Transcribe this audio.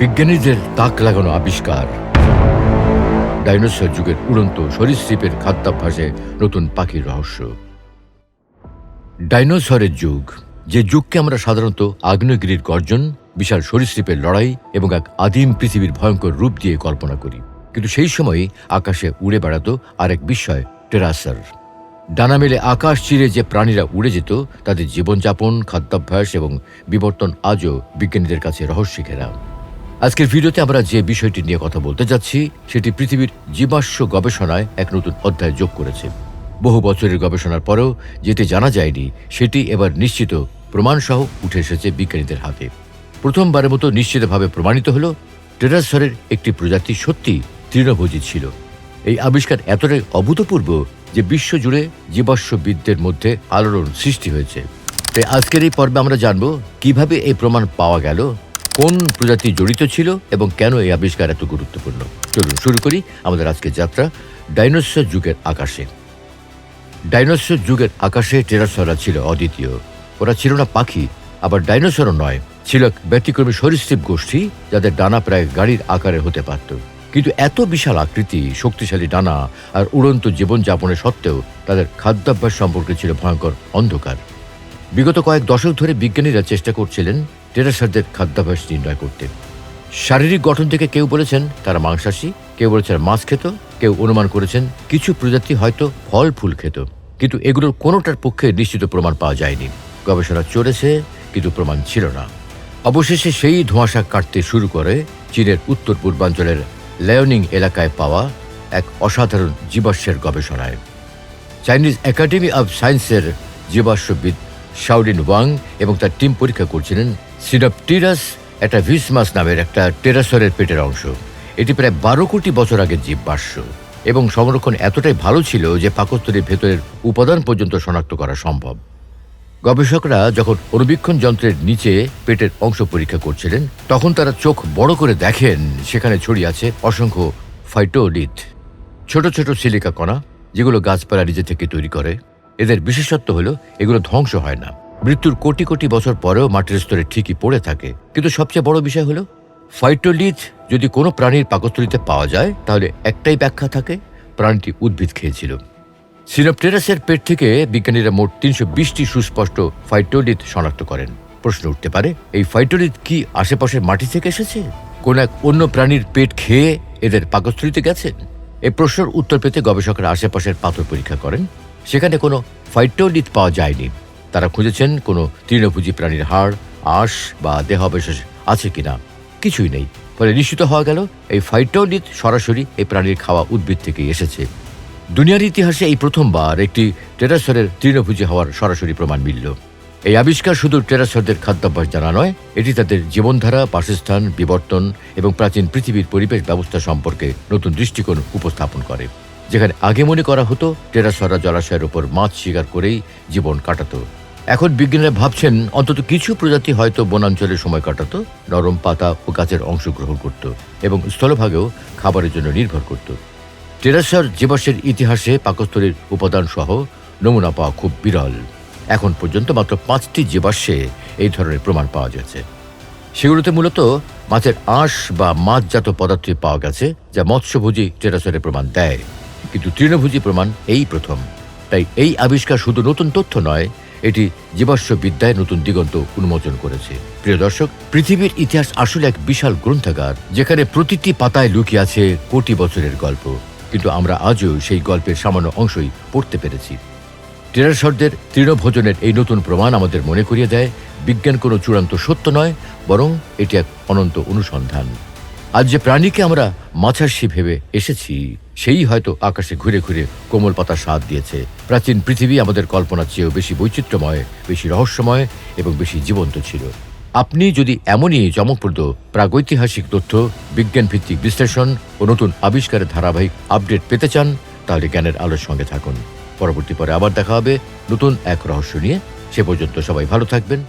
বিজ্ঞানীদের তাক লাগানো আবিষ্কার। ডাইনোসর যুগের উড়ন্ত সরীসৃপের খাদ্যাভ্যাসে নতুন পাখির রহস্য। ডাইনোসরের যুগ, যে যুগকে আমরা সাধারণত আগ্নেয়গিরির গর্জন, বিশাল সরীসৃপের লড়াই এবং এক আদিম পৃথিবীর ভয়ঙ্কর রূপ দিয়ে কল্পনা করি। কিন্তু সেই সময়ই আকাশে উড়ে বেড়াতো আরেক বিস্ময়, টেরাসার। ডানা মেলে আকাশ চিরে যে প্রাণীরা উড়ে যেত, তাদের জীবনযাপন, খাদ্যাভ্যাস এবং বিবর্তন আজও বিজ্ঞানীদের কাছে রহস্য ঘেরা। আজকের ভিডিওতে আমরা যে বিষয়টি নিয়ে কথা বলতে যাচ্ছি, সেটি পৃথিবীর জীবাশ্ম গবেষণায় এক নতুন অধ্যায় যোগ করেছে। বহু বছরের গবেষণার পরেও যেটি জানা যায়নি, সেটি এবার নিশ্চিত প্রমাণসহ উঠে এসেছে বিজ্ঞানীদের হাতে। প্রথমবারের মতো নিশ্চিতভাবে প্রমাণিত হল টেরাসরের একটি প্রজাতি সত্যি তৃণভোজী ছিল। এই আবিষ্কার এতটাই অভূতপূর্ব যে বিশ্বজুড়ে জীবাশ্মবিদদের মধ্যে আলোড়ন সৃষ্টি হয়েছে। তাই আজকের এই পর্বে আমরা জানব, কীভাবে এই প্রমাণ পাওয়া গেল কোন প্রজাতি জড়িত ছিল এবং কেন এই আবিষ্কার এত গুরুত্বপূর্ণ? চলুন শুরু করি আমাদের আজকের যাত্রা ডাইনোসর যুগের আকাশে। ডাইনোসর যুগের আকাশে টেরাসরা ছিল অদ্বিতীয়। ওরা ছিল না পাখি, আবার ডাইনোসরও নয়। ছিল এক ব্যতিক্রমী সরীসৃপ গোষ্ঠী, যাদের ডানা প্রায় গাড়ির আকারে হতে পারত। কিন্তু এত বিশাল আকৃতি, শক্তিশালী ডানা আর উড়ন্ত জীবনযাপনের সত্ত্বেও তাদের খাদ্যাভ্যাস সম্পর্কে ছিল ভয়ঙ্কর অন্ধকার। বিগত কয়েক দশক ধরে বিজ্ঞানীরা চেষ্টা করছিলেন টেরাসারদের খাদ্যাভ্যাস নির্ণয় করতে। শারীরিক গঠন থেকে কেউ বলেছেন তারা মাংসাশী, কেউ বলেছেন মাছ খেত, কেউ অনুমান করেছেন কিছু প্রজাতি হয়তো ফল ফুল খেত। কিন্তু এগুলোর কোনোটার পক্ষে নিশ্চিত প্রমাণ পাওয়া যায়নি। গবেষণা চলেছে, কিন্তু প্রমাণ ছিল না। অবশেষে সেই ধোঁয়াশা কাটতে শুরু করে চীনের উত্তর পূর্বাঞ্চলের লেয়নিং এলাকায় পাওয়া এক অসাধারণ জীবাশ্মের গবেষণায়। চাইনিজ একাডেমি অব সায়েন্সের জীবাশ্মবিদ শাওলিন ওয়াং এবং তার টিম পরীক্ষা করছিলেন সিডপটিরাস একটা ভিসমাস নামের একটা টেরাসরের পেটের অংশ। এটি প্রায় বারো কোটি বছর আগের জীববাশ্য এবং সংরক্ষণ এতটাই ভালো ছিল যে পাকস্থলীর ভেতরের উপাদান পর্যন্ত শনাক্ত করা সম্ভব। গবেষকরা যখন অনুবীক্ষণ যন্ত্রের নিচে পেটের অংশ পরীক্ষা করছিলেন, তখন তারা চোখ বড় করে দেখেন সেখানে ছড়িয়ে আছে অসংখ্য ফাইটোলিথ ছোট ছোট সিলিকা কণা, যেগুলো গাছপালা নিজে থেকে তৈরি করে। এদের বিশেষত্ব হলো, এগুলো ধ্বংস হয় না। মৃত্যুর কোটি কোটি বছর পরেও মাটির স্তরে ঠিকই পড়ে থাকে। কিন্তু সবচেয়ে বড় বিষয় হলো ফাইটোলিথ যদি কোনো প্রাণীর পাকস্থলিতে পাওয়া যায়, তাহলে একটাই ব্যাখ্যা থাকে, প্রাণীটি উদ্ভিদ খেয়েছিল। সিনোপটেরাসের পেট থেকে বিজ্ঞানীরা মোট তিনশো বিশটি সুস্পষ্ট ফাইটোলিথ শনাক্ত করেন। প্রশ্ন উঠতে পারে, এই ফাইটোলিথ কি আশেপাশের মাটি থেকে এসেছে? কোন এক অন্য প্রাণীর পেট খেয়ে এদের পাকস্থলিতে গেছে এই প্রশ্নের উত্তর পেতে গবেষকরা আশেপাশের পাথর পরীক্ষা করেন। সেখানে কোনো ফাইটোলিথ পাওয়া যায়নি। তারা খুঁজেছেন কোনো তৃণভোজী প্রাণীর হাড়, আঁশ বা দেহাবশেষ আছে কিনা। কিছুই নেই। ফলে নিশ্চিত হওয়া গেল, এই ফাইটোলিথ সরাসরি এই প্রাণীর খাওয়া উদ্ভিদ থেকে এসেছে। দুনিয়ার ইতিহাসে এই প্রথমবার একটি টেরাসরের তৃণভোজী হওয়ার সরাসরি প্রমাণ মিলল। এই আবিষ্কার শুধু টেরাসরদের খাদ্যাভ্যাস জানা নয়, এটি তাদের জীবনধারা, বাসস্থান, বিবর্তন এবং প্রাচীন পৃথিবীর পরিবেশ ব্যবস্থা সম্পর্কে নতুন দৃষ্টিকোণ উপস্থাপন করে। যেখানে আগে মনে করা হতো টেরাসররা জলাশয়ের উপর মাছ শিকার করেই জীবন কাটাতো। এখন বিজ্ঞানীরা ভাবছেন, অন্তত কিছু প্রজাতি হয়তো বনাঞ্চলে সময় কাটাতো, নরম পাতা ও গাছের অংশ গ্রহণ করত এবং স্থলভাগেও খাবারের জন্য নির্ভর করত। টেরাসার জীবাশ্মের ইতিহাসে পাকস্থলীর উপাদান সহ নমুনা পাওয়া খুব বিরল। এখন পর্যন্ত মাত্র পাঁচটি জীবাশ্মে এই ধরনের প্রমাণ পাওয়া গেছে সেগুলোতে মূলত মাছের আঁশ বা মাছজাত পদার্থই পাওয়া গেছে, যা মৎস্যভোজী টেরাসরের প্রমাণ দেয়। কিন্তু তৃণভোজী প্রমাণ এই প্রথম। তাই এই আবিষ্কার শুধু নতুন তথ্য নয়, এটি জীবাশ্ম বিদ্যায় নতুন দিগন্ত উন্মোচন করেছে। প্রিয় দর্শক, পৃথিবীর ইতিহাস আসলে এক বিশাল গ্রন্থাগার, যেখানে প্রতিটি পাতায় লুকিয়ে আছে কোটি বছরের গল্প। কিন্তু আমরা আজও সেই গল্পের সামান্য অংশই পড়তে পেরেছি। টেরাসরদের তৃণভোজনের এই নতুন প্রমাণ আমাদের মনে করিয়ে দেয়, বিজ্ঞান কোনো চূড়ান্ত সত্য নয়, বরং এটি এক অনন্ত অনুসন্ধান। আজ যে প্রাণীকে আমরা মাছাশি ভেবে এসেছি সেই হয়তো আকাশে ঘুরে ঘুরে কোমল পাতা স্বাদ দিয়েছে। প্রাচীন পৃথিবী আমাদের কল্পনার চেয়েও বেশি বৈচিত্র্যময়, বেশি রহস্যময় এবং বেশি জীবন্ত ছিল। আপনি যদি এমনই চমকপ্রদ প্রাগৈতিহাসিক তথ্য বিজ্ঞান ভিত্তিক বিশ্লেষণ ও নতুন আবিষ্কারের ধারাবাহিক আপডেট পেতে চান, তাহলে জ্ঞানের আলোর সঙ্গে থাকুন। পরবর্তী পরে আবার দেখা হবে নতুন এক রহস্য নিয়ে। সে পর্যন্ত সবাই ভালো থাকবেন।